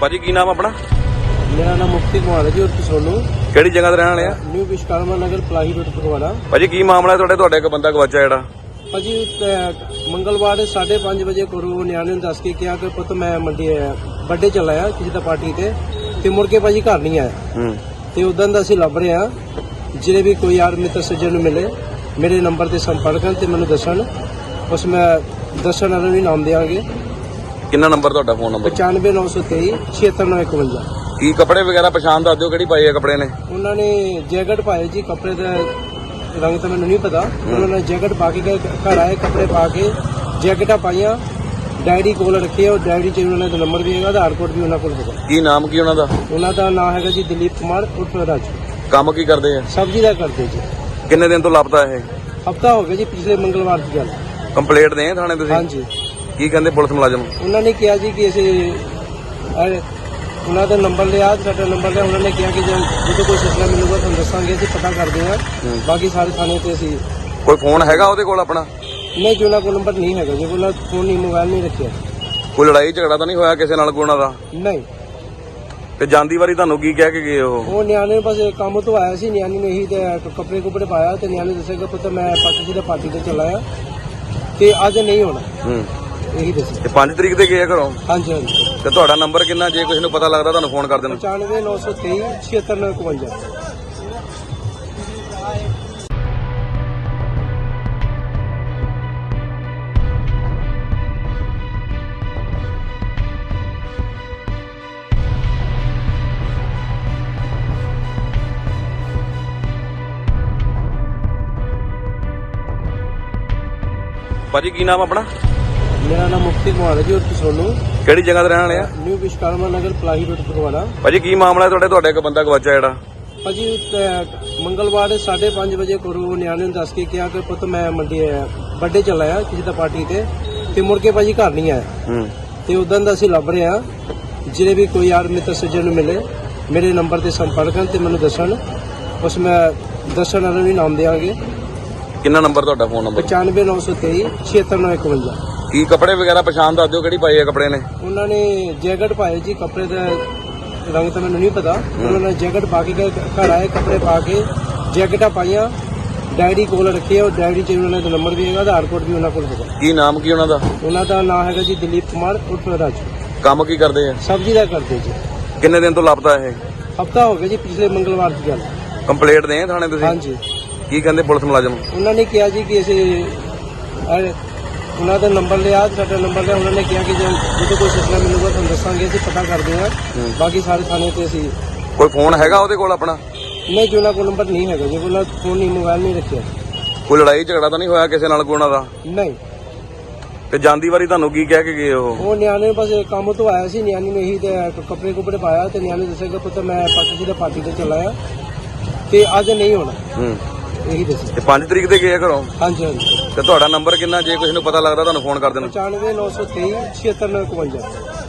ਭਾਜੀ ਕੀ ਨਾਮ ਆਪਣਾ? ਮੇਰਾ ਨਾਮ ਮੁਕਤੀ ਕੁਮਾਰ ਹੈ ਜੀ ਔਰ ਸੋਨੂ। ਕਿਹੜੀ ਜਗ੍ਹਾ ਤੇ ਰਹਿਣ ਵਾਲੇ ਆ? New Vishwakarma Nagar Palahi road Phagwara. ਭਾਜੀ ਕੀ ਮਾਮਲਾ ਹੈ ਤੁਹਾਡੇ? ਤੁਹਾਡੇ ਇੱਕ ਬੰਦਾ ਗਵਾਚਾ ਜਿਹੜਾ। ਭਾਜੀ ਅਹ, ਮੰਗਲਵਾਰ 5:30 ਵਜੇ ਕੋਰੂ ਨਿਆਣੇ ਨੂੰ ਦੱਸ ਕੇ ਕਿਹਾ ਕਿ ਪੁੱਤ ਮੈਂ ਮੰਡੀ ਵੱਡੇ ਚੱਲਾ ਆ ਕਿਸੇ ਦਾ ਪਾਰਟੀ ਤੇ। ਤੇ ਮੁੜ ਕੇ ਭਾਜੀ ਘਰ ਨਹੀਂ ਆਇਆ। ਹੂੰ। ਤੇ ਉਦੋਂ ਦਾ ਅਸੀਂ ਲੱਭ ਰਹੇ ਆ ਜਿਹੜੇ ਵੀ ਕੋਈ ਯਾਰ ਮਿੱਤਰ ਸੱਜਣ ਨੂੰ ਮਿਲੇ ਮੇਰੇ ਨੰਬਰ ਤੇ ਸੰਪਰਕ ਕਰਨ ਤੇ ਮੈਨੂੰ ਦੱਸਣ। ਉਸ ਮੈਂ ਦੱਸਣ ਵਾਲੇ ਨੂੰ ਵੀ ਨਾਮ ਦੇਵਾਂਗੇ ਕਿੰਨਾ ਨੰਬਰ ਤੁਹਾਡਾ ਫੋਨ ਨੰਬਰ? 95923 76951 ਕੀ ਕੱਪੜੇ ਵਗੈਰਾ ਪਛਾਣ ਦੱਸ ਦਿਓ ਕਿਹੜੀ ਪਾਈ ਹੈ ਕੱਪੜੇ ਨੇ? ਉਹਨਾਂ ਨੇ ਜੈਕਟ ਪਾਏ ਜੀ ਕੱਪੜੇ ਦਾ ਰੰਗ ਤਾਂ ਮੈਨੂੰ ਨਹੀਂ ਪਤਾ। ਉਹਨਾਂ ਨੇ ਜੈਕਟ ਪਾ ਕੇ ਘ- ਘਰ ਆਏ ਕੱਪੜੇ ਪਾ ਕੇ ਜੈਕਟਾਂ ਪਾਈਆਂ। ਡਾਇਰੀ ਕੋਲ ਰੱਖੀ ਹੈ ਉਹ ਡਾਇਰੀ 'ਚ ਉਹਨਾਂ ਦਾ ਨੰਬਰ ਵੀ ਹੈਗਾ ਆਧਾਰ ਕੋਡ ਵੀ ਉਹਨਾਂ ਕੋਲ ਹੈਗਾ। ਕੀ ਨਾਮ ਕੀ ਉਹਨਾਂ ਦਾ? ਉਹਨਾਂ ਦਾ ਨਾਮ ਹੈਗਾ ਜੀ ਦਲੀਪ ਕੁਮਾਰ ਉਰਫ ਰਾਜੂ ਕੰਮ ਕੀ ਕਰਦੇ ਆ? ਸਬਜ਼ੀ ਦਾ ਕਰਦੇ ਜੀ। ਕਿੰਨੇ ਦਿਨ ਤੋਂ ਲੱਭਦਾ ਇਹ? ਹਫਤਾ ਹੋ ਗਿਆ ਜੀ ਪਿਛਲੇ ਮੰਗਲਵਾਰ ਦੀ ਗੱਲ। ਕੰਪਲੇਂਟ ਦੇ ਥਾਣੇ ਤੁਸੀਂ? ਹਾਂਜੀ। ਕੀ ਕਹਿੰਦੇ ਪੁਲਿਸ ਮੁਲਾਜ਼ਮ? ਉਹਨਾਂ ਨੇ ਕਿਹਾ ਜੀ ਕਿ ਅਸੀਂ ਅਹ, ਉਹਨਾਂ ਦਾ ਨੰਬਰ ਲਿਆ ਸਾਡਾ ਨੰਬਰ ਲਿਆ ਉਹਨਾਂ ਨੇ ਕਿਹਾ ਕਿ ਜੇ ਜਦੋਂ ਕੋਈ ਸਿਲਸਿਲਾ ਮਿਲੂਗਾ ਤੁਹਾਨੂੰ ਦੱਸਾਂਗੇ ਅਸੀਂ ਪਤਾ ਕਰਦੇ ਹਾਂ। ਬਾਕੀ ਸਾਰੇ ਥਾਣੇ ਤੇ ਅਸੀਂ ਕੋਈ ਫੋਨ ਹੈਗਾ ਉਹਦੇ ਕੋਲ ਆਪਣਾ? ਨਹੀਂ ਜੀ ਉਹਨਾਂ ਕੋਲ ਨੰਬਰ ਨਹੀਂ ਹੈਗਾ ਜੀ ਉਹਨਾਂ ਫੋਨ ਨਹੀਂ ਮੋਬਾਈਲ ਨਹੀਂ ਰੱਖਿਆ। ਕੋਈ ਲੜਾਈ ਝਗੜਾ ਤਾਂ ਨਹੀਂ ਹੋਇਆ ਕਿਸੇ ਨਾਲ ਕੋਈ ਉਹਨਾਂ ਦਾ? ਨਹੀਂ। ਤੇ ਜਾਂਦੀ ਵਾਰੀ ਤੁਹਾਨੂੰ ਕੀ ਕਹਿ ਕੇ ਗਏ ਉਹ? ਉਹ ਨਿਆਣੇ ਬਸ ਕੰਮ ਤੋਂ ਆਇਆ ਸੀ ਨਿਆਣੇ ਨੇ ਇਹੀ ਤੇ ਕੱਪੜੇ ਕੁਪੜੇ ਪਾਇਆ ਤੇ ਨਿਆਣੇ ਦੱਸੇਗਾ ਪੁੱਤ ਮੈਂ ਪਾਕਿਸਤਾਨ ਦਾ ਪਾਰਟੀ ਤੇ ਚੱਲਾ ਆ ਤੇ ਅੱਜ ਨਹੀਂ ਹੋਣਾ। ਹੂੰ। ਇਹੀ ਦੱਸੇ। ਤੇ 5 ਤਰੀਕ ਤੇ ਗਏ ਆ ਘਰੋਂ? ਹਾਂਜੀ ਹਾਂਜੀ। ਤੇ ਤੁਹਾਡਾ ਨੰਬਰ ਕਿੰਨਾ? ਜੇ ਕਿਸੇ ਨੂੰ ਪਤਾ ਲੱਗਦਾ ਤੁਹਾਨੂੰ ਫੋਨ ਕਰ ਦੇਣਾ। 95 923 7651 ਭਾਜੀ ਕੀ ਨਾਮ ਆਪਣਾ? ਮੇਰਾ ਨਾਮ ਮੁਕਤੀ ਕੁਮਾਰ ਹੈ ਜੀ ਔਰ ਸੋਨੂ। ਕਿਹੜੀ ਜਗ੍ਹਾ ਤੇ ਰਹਿਣ ਵਾਲੇ ਆ? New Vishwakarma Nagar Palahi road Phagwara. ਭਾਜੀ ਕੀ ਮਾਮਲਾ ਹੈ ਤੁਹਾਡੇ? ਤੁਹਾਡੇ ਇੱਕ ਬੰਦਾ ਗਵਾਚਾ ਜਿਹੜਾ। ਭਾਜੀ ਅਹ, ਮੰਗਲਵਾਰ 5:30 ਵਜੇ ਕੋਰੂ ਨਿਆਣੇ ਨੂੰ ਦੱਸ ਕੇ ਕਿਹਾ ਕਿ ਪੁੱਤ ਮੈਂ ਮੰਡੀ ਵੱਡੇ ਚੱਲਾ ਆ ਕਿਸੇ ਦਾ ਪਾਰਟੀ ਤੇ। ਤੇ ਮੁੜ ਕੇ ਭਾਜੀ ਘਰ ਨਹੀਂ ਆਇਆ। ਹੂੰ। ਤੇ ਉਦੋਂ ਦਾ ਅਸੀਂ ਲੱਭ ਰਹੇ ਆ ਜਿਹੜੇ ਵੀ ਕੋਈ ਯਾਰ ਮਿੱਤਰ ਸੱਜਣ ਨੂੰ ਮਿਲੇ ਮੇਰੇ ਨੰਬਰ ਤੇ ਸੰਪਰਕ ਕਰਨ ਤੇ ਮੈਨੂੰ ਦੱਸਣ। ਉਸ ਮੈਂ ਦੱਸਣ ਵਾਲੇ ਨੂੰ ਵੀ ਨਾਮ ਦੇਵਾਂਗੇ ਕਿੰਨਾ ਨੰਬਰ ਤੁਹਾਡਾ ਫੋਨ ਨੰਬਰ? 95923 7651 ਕੀ ਕੱਪੜੇ ਵਗੈਰਾ ਪਛਾਣ ਦੱਸ ਦਿਓ ਕਿਹੜੀ ਪਾਈ ਹੈ ਕੱਪੜੇ ਨੇ? ਉਹਨਾਂ ਨੇ ਜੈਕਟ ਪਾਏ ਜੀ ਕੱਪੜੇ ਦਾ ਰੰਗ ਤਾਂ ਮੈਨੂੰ ਨਹੀਂ ਪਤਾ। ਉਹਨਾਂ ਨੇ ਜੈਕਟ ਪਾ ਕੇ ਘ- ਘਰ ਆਏ ਕੱਪੜੇ ਪਾ ਕੇ ਜੈਕਟਾਂ ਪਾਈਆਂ ਡਾਇਰੀ ਕੋਲ ਰੱਖੀ ਹੈ ਉਹ ਡਾਇਰੀ 'ਚ ਉਹਨਾਂ ਦਾ ਨੰਬਰ ਵੀ ਹੈਗਾ ਆਧਾਰ ਕੋਡ ਵੀ ਉਹਨਾਂ ਕੋਲ ਹੈਗਾ। ਕੀ ਨਾਮ ਕੀ ਉਹਨਾਂ ਦਾ? ਉਹਨਾਂ ਦਾ ਨਾਮ ਹੈਗਾ ਜੀ ਦਲੀਪ ਕੁਮਾਰ ਉਰਫ ਰਾਜੂ। ਕੰਮ ਕੀ ਕਰਦੇ ਆ? ਸਬਜ਼ੀ ਦਾ ਕਰਦੇ ਜੀ। ਕਿੰਨੇ ਦਿਨ ਤੋਂ ਲੱਭਦਾ ਇਹ? ਹਫਤਾ ਹੋ ਗਿਆ ਜੀ ਪਿਛਲੇ ਮੰਗਲਵਾਰ ਦੀ ਗੱਲ। ਕੰਪਲੇਂਟ ਦੇ ਥਾਣੇ ਤੁਸੀਂ? ਹਾਂਜੀ। ਕੀ ਕਹਿੰਦੇ ਪੁਲਿਸ ਮੁਲਾਜ਼ਮ? ਉਹਨਾਂ ਨੇ ਕਿਹਾ ਜੀ ਕਿ ਅਸੀਂ ਉਹਨਾਂ ਦਾ ਨੰਬਰ ਲਿਆ ਸਾਡਾ ਨੰਬਰ ਲਿਆ ਉਹਨਾਂ ਨੇ ਕਿਹਾ ਕਿ ਜੇ ਜਦੋਂ ਕੋਈ ਸਿਲਸਿਲਾ ਮਿਲੂਗਾ ਤੁਹਾਨੂੰ ਦੱਸਾਂਗੇ ਅਸੀਂ ਪਤਾ ਕਰਦੇ ਹਾਂ। ਬਾਕੀ ਸਾਰੇ ਥਾਣੇ ਤੇ ਅਸੀਂ ਕੋਈ ਫੋਨ ਹੈਗਾ ਉਹਦੇ ਕੋਲ ਆਪਣਾ? ਨਹੀਂ ਜੀ ਉਹਨਾਂ ਕੋਲ ਨੰਬਰ ਨਹੀਂ ਹੈਗਾ ਜੀ ਉਹਨਾਂ ਫੋਨ ਨਹੀਂ ਮੋਬਾਈਲ ਨਹੀਂ ਰੱਖਿਆ। ਕੋਈ ਲੜਾਈ ਝਗੜਾ ਤਾਂ ਨਹੀਂ ਹੋਇਆ ਕਿਸੇ ਨਾਲ ਕੋਈ ਉਹਨਾਂ ਦਾ? ਨਹੀਂ। ਤੇ ਜਾਂਦੀ ਵਾਰੀ ਤੁਹਾਨੂੰ ਕੀ ਕਹਿ ਕੇ ਗਏ ਉਹ? ਉਹ ਨਿਆਣੇ ਬਸ ਕੰਮ ਤੋਂ ਆਇਆ ਸੀ ਨਿਆਣੇ ਨੇ ਇਹੀ ਤੇ ਕੱਪੜੇ ਕੁਪੜੇ ਪਾਇਆ ਤੇ ਨਿਆਣੇ ਦੱਸੇਗਾ ਪੁੱਤ ਮੈਂ ਪਾਕਿਸਤਾਨ ਦਾ ਪਾਰਟੀ ਤੇ ਚੱਲਾ ਆ। ਤੇ ਅੱਜ ਨਹੀਂ ਹੋਣਾ। ਹੂੰ। ਇਹੀ ਦੱਸੇ। ਤੇ 5 ਤਰੀਕ ਤੇ ਗਏ ਆ ਘਰੋਂ? ਹਾਂਜੀ ਹਾਂਜੀ। ਤੇ ਤੁਹਾਡਾ ਨੰਬਰ ਕਿੰਨਾ? ਜੇ ਕਿਸੇ ਨੂੰ ਪਤਾ ਲੱਗਦਾ ਤੁਹਾਨੂੰ ਫੋਨ ਕਰ ਦੇਣਾ। 95923 7651